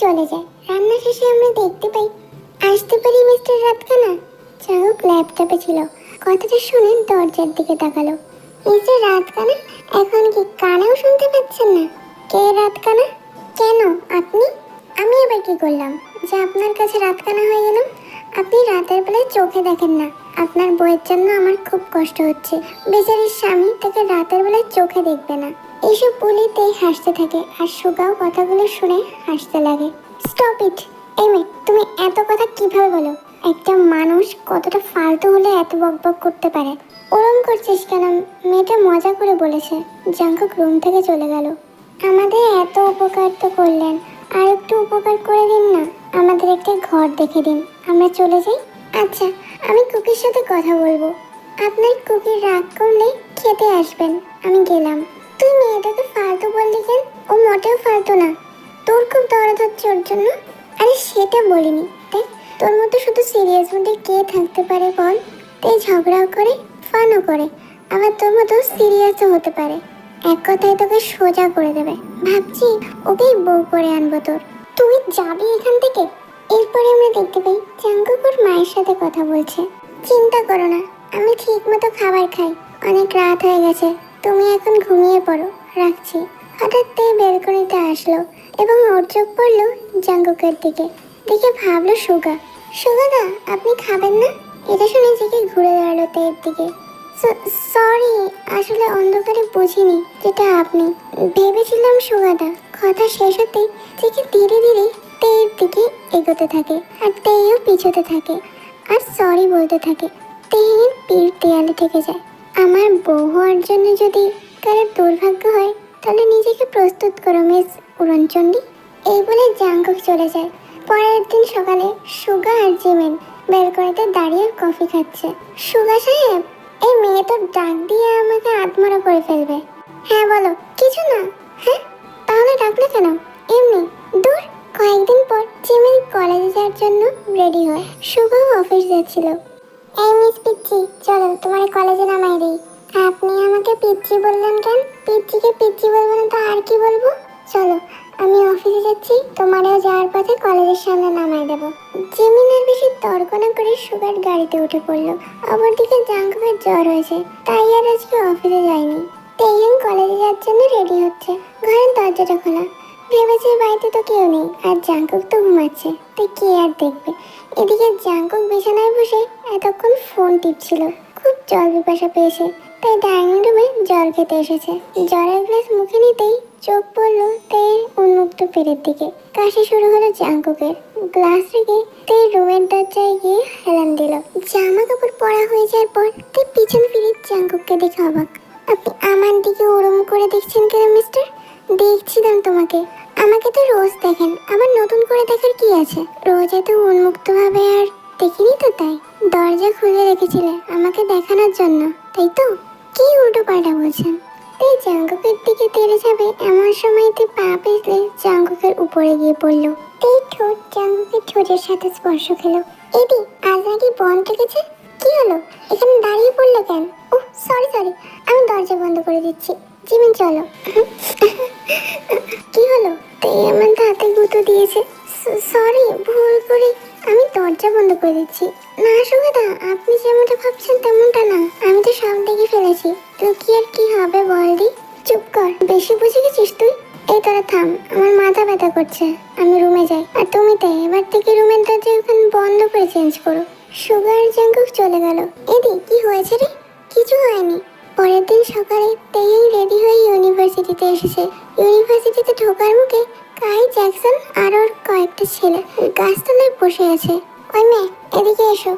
চলে যায়। রান্না শেষে আমরা দেখতে পাই, আসতে পারি মিস্টার রাতকানা জাঙ্কুক ল্যাপটপে ছিল। কথাটা শুনে দরজার দিকে তাকালো। মিস্টার রাতকানা এখন কি কানেও শুনতে পাচ্ছেন না? কে রাতখানা? কেন? আপনি? আমি এবার কি করলাম? যে আপনার কাছে রাতখানা হয়ে গেলাম আপনি রাতের বেলায় চোখে দেখেন না। আপনার বইয়ের জন্য আমার খুব কষ্ট হচ্ছে। বেচারির স্বামী তাকে রাতের বেলায় চোখে দেখবে না। এইসব বলেতেই হাসতে থাকে আর সুগাও কথাগুলো শুনে হাসতে লাগে। স্টপ ইট এই মেয়ে তুমি এত কথা কীভাবে বলো? একটা মানুষ কতটা ফালতু হলে এত বকবক করতে পারে? ওরম করছিস কেন? মেয়েটা মজা করে বলেছে জাঙ্কুক রুম থেকে চলে গেল। আমাদের এত উপকার তো করলেন, আর একটু উপকার করে দিন না। আমাদের একটা ঘর দেখে দিন। আমরা চলে যাই? আচ্ছা আমি কুকির সাথে কথা বলব। আপনার কুকির রাগ করলে খেতে আসবেন। আমি গেলাম। তুই মেয়েটাকে ফালতু বললি কেন? ও মোটেও ফালতু না। তোর খুব দরদ হচ্ছে ওর জন্য। আরে সেটা বলিনি। দেখ, তোর মতো শুধু সিরিয়াস মধ্যে কে থাকতে পারে বল? তাই ঝগড়াও করে ফানও করে। আবার তোর মতো সিরিয়াসও হতে পারে। এক কথায় তোকে সোজা করে দেবে। ভাবছি ওকেই বউ করে আনব তোর। তুই যাবি এখান থেকে? এরপরে আমরা দেখতে পাই চাঙ্কুক ওর মায়ের সাথে কথা বলছে। চিন্তা করো না, আমি ঠিক মতো খাবার খাই। অনেক রাত হয়ে গেছে। তুমি এখন ঘুমিয়ে পড়ো, রাখছি। হঠাৎ তে বেলকনিতে আসলো এবং ওর চোখ পড়ল জাঙ্কুকের দিকে। দেখে ভাবলো সুগা। সুগাদা, আপনি খাবেন না? এটা শুনে জেগে ঘুরে দাঁড়াল তের দিকে। সরি, আসলে অন্ধকারে বুঝিনি যেটা আপনি। ভেবেছিলাম সুগাদা, কথা শেষ হতেই থেকে ধীরে ধীরে তেয়ের দিকে এগোতে থাকে আর তেইও পিছোতে থাকে। আর সরি বলতে থাকে। তেয়ের পিঠ দেয়ালে থেকে যায়। আমার বউ হওয়ার জন্য যদি কারোর দুর্ভাগ্য হয়, তাহলে নিজেকে প্রস্তুত করো, মিস উড়নচণ্ডী। এই বলে জাঙ্কুক চলে যায়। পরের দিন সকালে সুগা আর জিমেন বেলকনিতে দাঁড়িয়ে কফি খাচ্ছে। সুগা সাহেব, এই মেয়ে তো ডাক দিয়ে আমাকে আত্মরা করে ফেলবে। হ্যাঁ বলো, কিছু না। হ্যাঁ? তাহলে ডাকলে কেন? এমনি, দূর। কয়েকদিন পর জিমেন কলেজে যাওয়ার জন্য রেডি হয়। শুভও অফিস যাচ্ছিল। এই মিস পিচ্ছি, চলো তোমার কলেজে নামাই দিই। আপনি আমাকে পিচ্ছি বললেন কেন? পিচ্ছিকে পিচ্ছি বলব না তো আর কি বলব? চলো, আমি অফিসে যাচ্ছি, তোমারও যাওয়ার পথে কলেজের সামনে নামাই দেবো। জিমিনের বেশি তর্ক না করে সুগার গাড়িতে উঠে পড়ল। অপরদিকে জাঙ্কুকের জ্বর হয়েছে, তাই আর আজকে অফিসে যায়নি। তেইয়ং কলেজে যাওয়ার জন্য রেডি হচ্ছে। ঘরের দরজাটা খোলা। ভেবেছে বাড়িতে তো কেউ নেই, আর জাঙ্কুক তো ঘুমাচ্ছে, তাই কে আর দেখবে? এদিকে জাঙ্কুক বিছানায় বসে এতক্ষণ ফোন টিপছিল, খুব জল পিপাসা পেয়েছে, তাই ডাইনিং রুমে জল খেতে এসেছে। জলের গ্লাস মুখে নিতেই চোখ পড়ল তের উন্মুক্ত পেটের দিকে। কাশি শুরু হলো জাঙ্কুকের। গ্লাস রেখে তে রুমের দরজায় গিয়ে হেলান দিল। জামা কাপড় পরা হয়ে যাওয়ার পর তে পিছন ফিরে জাঙ্কুককে দেখে অবাক। আপনি আমার দিকে ওরম করে দেখছেন কেন মিস্টার দেখছিলাম তোমাকে। আমাকে তো রোজ দেখেন, আবার নতুন করে দেখার কি আছে? রোজ এত উন্মুক্তভাবে আর দেখিনি তো তাই। দরজা খুলে রেখেছিলে আমাকে দেখানোর জন্য, তাই তো? কি উল্টো পাল্টা বলছেন? তাই জাঙ্কুকের দিকে তেড়ে যাবে এমন সময়তে পা পিছলে জাঙ্কুকের উপরে গিয়ে পড়ল। এই ঠোঁট জাঙ্কুকের ঠোঁটের সাথে স্পর্শ খেলো। এদি, আজ নাকি বন্ধ রেখেছে কি হলো? এখানে দাঁড়িয়ে পড়ল কেন? ও সরি সরি আমি দরজা বন্ধ করে দিচ্ছি। জিমিন, চলো। কি হলো? তাই আমার হাতে গুঁতো দিয়েছে। সরি ভুল করে আমি দরজা বন্ধ করে দিচ্ছি। না সুগেদা আপনি যেমনটা ভাবছেন তেমনটা না। আমি তো সব দেখে ফেলেছি। তো কি আর কি হবে বলদি? চুপ কর, বেশি বুঝে গেছিস তুই? এই তোরা থাম, আমার মাথা ব্যথা করছে। আমি রুমে যাই। আর তুমি তো, এবার থেকে রুমের দরজা ওখানে বন্ধ করে চেঞ্জ করো। সুগার জাঙ্কুক চলে গেল। এদি, কি হয়েছে রে? কিছু হয়নি। পরের দিন সকালে তেইং রেডি হয়ে ইউনিভার্সিটিতে এসেছে। ইউনিভার্সিটিতে ঢোকার মুখে কাই জ্যাকসন আর ওর কয়েকটা ছেলে গাছতলায় বসে আছে। ওই মেয়ে, এদিকে এসো।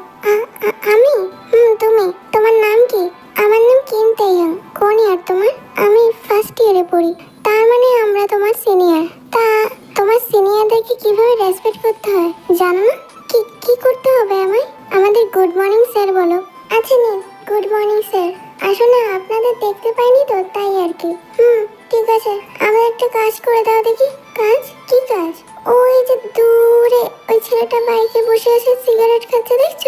আমি? হুম, তুমি। তোমার নাম কি? আমার নাম কিম তেইয়ং কোন ইয়ার তোমার? আমি ফার্স্ট ইয়ারে পড়ি। তার মানে আমরা তোমার সিনিয়র তা তোমার সিনিয়রদেরকে কীভাবে রেসপেক্ট করতে হয়, জানো না? কি কি করতে হবে আমায়? আমাদের গুড মর্নিং স্যার বলো। আচ্ছা নিন গুড মর্নিং স্যার আসলে আপনাদের দেখতে পাইনি তো, তাই আর কি। হুম, ঠিক আছে আমার একটা কাজ করে দাও দেখি। কাজ? কি কাজ? ওই যে দূরে, ওই ছেলেটা বাইকে বসে আছে, সিগারেট খাচ্ছে, দেখছ?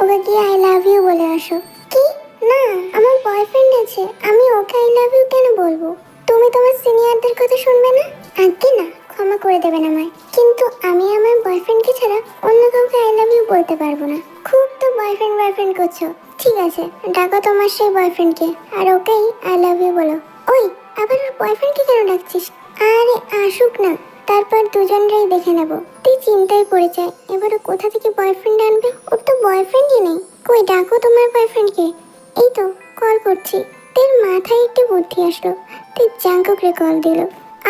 ওকে গিয়ে আই লাভ ইউ বলে আসো। কি? না, আমার বয়ফ্রেন্ড আছে, আমি ওকে আই লাভ ইউ কেন বলব? তুমি তোমার সিনিয়রদের কথা শুনবে না? আগে না, ক্ষমা করে দেবেন আমায়। করছ? ঠিক আছে, ডাকো তোমার সেই বয়ফ্রেন্ডকে আর ওকেই আই লাভ ইউ বলো। ওই, আবার ওর বয়ফ্রেন্ডকে কেন ডাকছিস? আরে, আসুক না, তারপর দুজনরাই দেখে নেব। তুই চিন্তায় পড়ে যায় এবার কোথা থেকে বয়ফ্রেন্ড আনবে? ওর তো বয়ফ্রেন্ডই নেই। কই, ডাকো তোমার বয়ফ্রেন্ডকে এই তো কল করছি। তোর মাথায় একটু বুদ্ধি আসলো। তুই জাঙ্কুকরে কল দিল।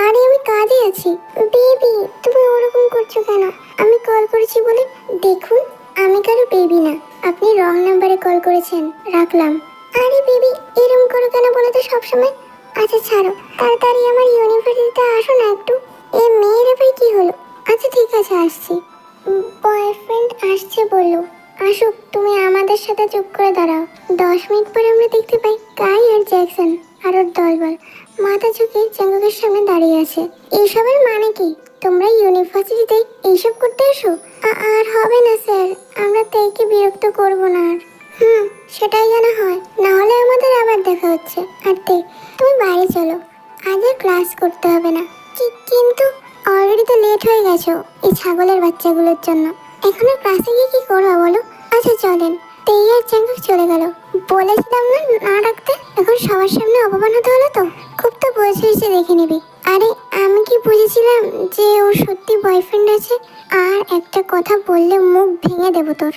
আরে, আমি কাজে আছি। বেবি, তুমি ওরকম করছ কেন? আমি কল করেছি বলে দেখুন। আমি কারও বেবি না। আপনি রং নাম্বারে কল করেছেন। রাখলাম। আরে বেবি এরকম করো কেন বলো তো সবসময়? আচ্ছা ছাড়ো। তাড়াতাড়ি আমার ইউনিভার্সিটিতে আসো না একটু। এ মেয়ের ভাই কি হলো? আচ্ছা ঠিক আছে, আসছি। বয়ফ্রেন্ড আসছে বলল। আসুক, তুমি আমাদের সাথে চুপ করে দাঁড়াও। দশ মিনিট পরে আমরা দেখতে পাই কাই আর জ্যাকসন আর ওর দলবল। মাথা ঝুঁকে চাঙ্গুকের সামনে দাঁড়িয়ে আছে। এইসবের মানে কি? তোমরা ইউনিভার্সিটিতে এইসব করতে এসো? আর হবে না, স্যার। আমরা তেকে বিরক্ত করব না আর। হুম, সেটাই যেন হয়। না হলে আমাদের আবার দেখা হচ্ছে। আর তে, তুমি বাইরে চলো। আজ আর ক্লাস করতে হবে না। কিন্তু অলরেডি তো লেট হয়ে গেছো এই ছাগলের বাচ্চাগুলোর জন্য। এখন আর ক্লাসে গিয়ে কি করব বলো? আচ্ছা চলেন। তেই আর চাঙ্গুক চলে গেল। বলেছিলাম না না রাখতে এখন সবার সামনে অপমান হতে হলো তো? খুব তো বয়স হয়েছে দেখে নিবি। আরে বুঝেছিলাম যে ওর সত্যি বয়ফ্রেন্ড আছে। আর একটা কথা বললে মুখ ভেঙে দেবো তোর।